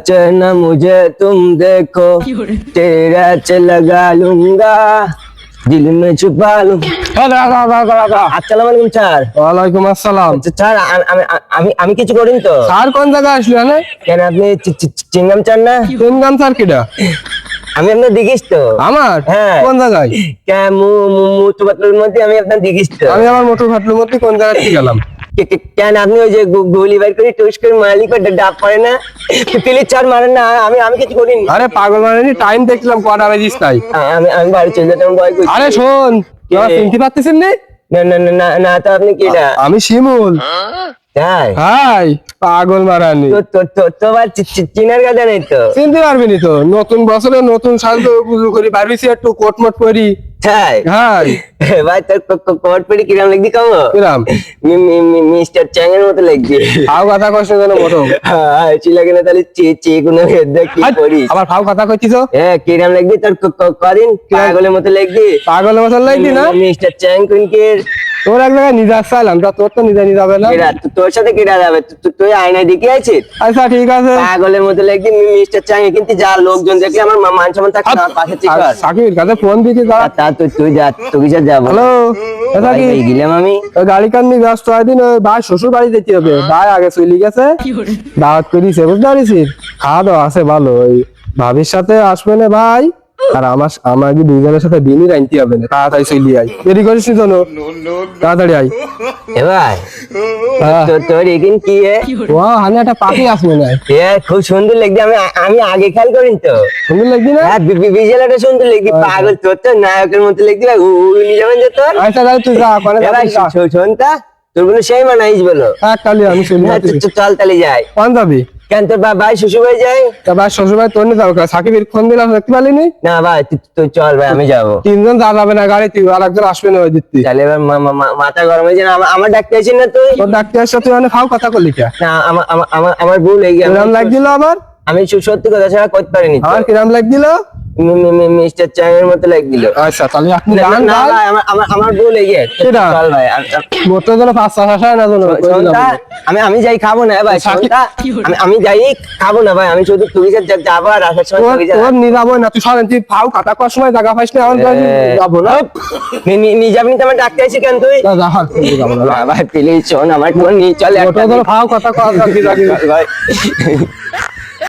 चना मुझे तुम देखो तेरा च लगा लूंगा दिल में छुपा लूं আসসালামু আলাইকুম স্যার ওয়ালাইকুম আসসালাম স্যার আ- আমি আমি আমি কিছু করিনি তো স্যার কোন জায়গায় আসলি মানে কেন আপনি চি- চি- চি- চিংগাম চান না কোন গান স্যার কিটা আমি আপনার দেখিস তো আমার হ্যাঁ। কোন জায়গায় কে মু মু- মুতু পাতলুর মধ্যে আমি আপনার দেখিস তো আমি আমার মোটর ফাটলুর মধ্যে কোন জায়গায় ঠিক গেলাম কে- কে- কেন আপনি ওই যে গুলি বাইর করে টুস করে মালিক করে ডাব পড়ে না? প্লিজ চার মারেন না আমি আমি কিছু করিনি। আরে পাগল মানে টাইম দেখলাম কটা বাজিস তাই। আমি আমি বাড়ি চলে যেতাম ভয় করছি। আরে শোন কে? চিনতে পারতেছেন নি? না না না, না না তো আপনি কি এটা? আমি শিমুল। তাই? হাই পাগল মারানি তো তো তো তোমার চিনার কথা নেই তো? চিনতে পারবি নি তো? নতুন বছরে নতুন সাজ পুজো করি পারবিছি একটু কোট মোট পরি তাই হাই ভাই তোর ক- ক- কিরাম লিখবি কম? কিরাম? মি- মি- মি- মিস্টার চ্যাং এর মতো লিখবি। ফাও কথা কষ্ট হ্যাঁ তাহলে চে চে কোনো দেখ কি করিস। আবার ফাও কথা কইছিস হ্যাঁ কিরাম লিখবি তোর কদিন? পাগলের মতো লিখবি। পাগলের মতন লাগবি না? মিস্টার চ্যাং কুনকে তোর এক জায়গায় নিজে চাইলাম তা তোর তো নিজে নিজে হবে না। তোর সাথে কিরা যাবে? তুই আয়নায় দেখে আছিস আচ্ছা ঠিক আছে। পাগলের মতো মিস্টার চ্যাং কিন্তু যা লোকজন দেখলে আমার মা- মান সম্মান থাকে না পাশে ঠিক সাকিবের কাছে ফোন দিছি তা তা তুই তুই যা তুই যা যাব। হ্যালো। এটা কি গেলাম আমি। ওই গাড়ি কান্নি ব্যস্ত হয় দিন ওই ভাই শ্বশুর বাড়ি যেতে হবে। ভাই আগে চলে গেছে। দাওয়াত করিছে বুঝতে পারিস? খাওয়া দাওয়া আছে ভালো ওই ভাবির সাথে আসবে না ভাই? আর আমার আমার কি দুইজনের সাথে দিনই রাইনতে হবে না তাড়াতাড়ি চলে আই দেরি করিস নি জন্য তাড়াতাড়ি আই এ ভাই হ্যাঁ। তো- তোর এখানে কি এ? ও হানে একটা পাখি আসবে না এ খুব সুন্দর লাগছে আমি আমি আগে খেয়াল করিনি তো। সুন্দর লাগবি না? হ্যাঁ বিজেলাটা সুন্দর লাগছে পাগল তোর তো নায়কের মতো লাগছে ভাই। উড়ি যাবেন যে তোর? আচ্ছা তাহলে তুই যা কোনে ভাই শোনতা তোর কোনো সেই মানাইস বলো। এক কালি আমি চলে হ্যাঁ, চল তাহলে যাই। কোন যাবি? কেন তোর ভাই শ্বশুর ভাই যাই? ভাই শ্বশুর ভাই তোর নিয়ে যাব সাকিবের ফোন দিলাম দেখতে পারলি নি না ভাই তুই তুই চল ভাই আমি যাব। তিনজন যা যাবে না গাড়ি তুই আর একজন আসবে না ওই দিতে তাহলে এবার মাথা গরম হয়েছে না আমার- ডাকতে আসিস না তুই? তোর ডাক্তারের সাথে অনেক ফাও কথা করলি কে না আমার আমার- ভুল হয়ে গেল কিরাম লাগছিল আবার? আমি সত্যি কথা ছাড়া করতে পারিনি আমার কিরাম লাগছিল? মিস্টার চ্যাং এর মতো লাগছিল আচ্ছা তাহলে আপনি না, গান না ভাই, আমার আমার আমার ভুল হয়ে গেছে চল ভাই আর- আর- পাঁচ ছয় হাজার না জন্য আমি আমি যাই খাব না ভাই আমি আমি যাই খাব না ভাই আমি শুধু তুই যা- যাব আর আসার সময় তুই যা- নিয়ে যাব। না তুই সরেন তুই ফাও খাতা করার সময় জায়গা পাইস না আমার যাব না। নিয়ে যাবি না তো আমার ডাকতে কেন তুই? যাব না। ভাই প্লিজ শোন আমার নিয়ে চলে জন্য ফাও কথা করার ভাই।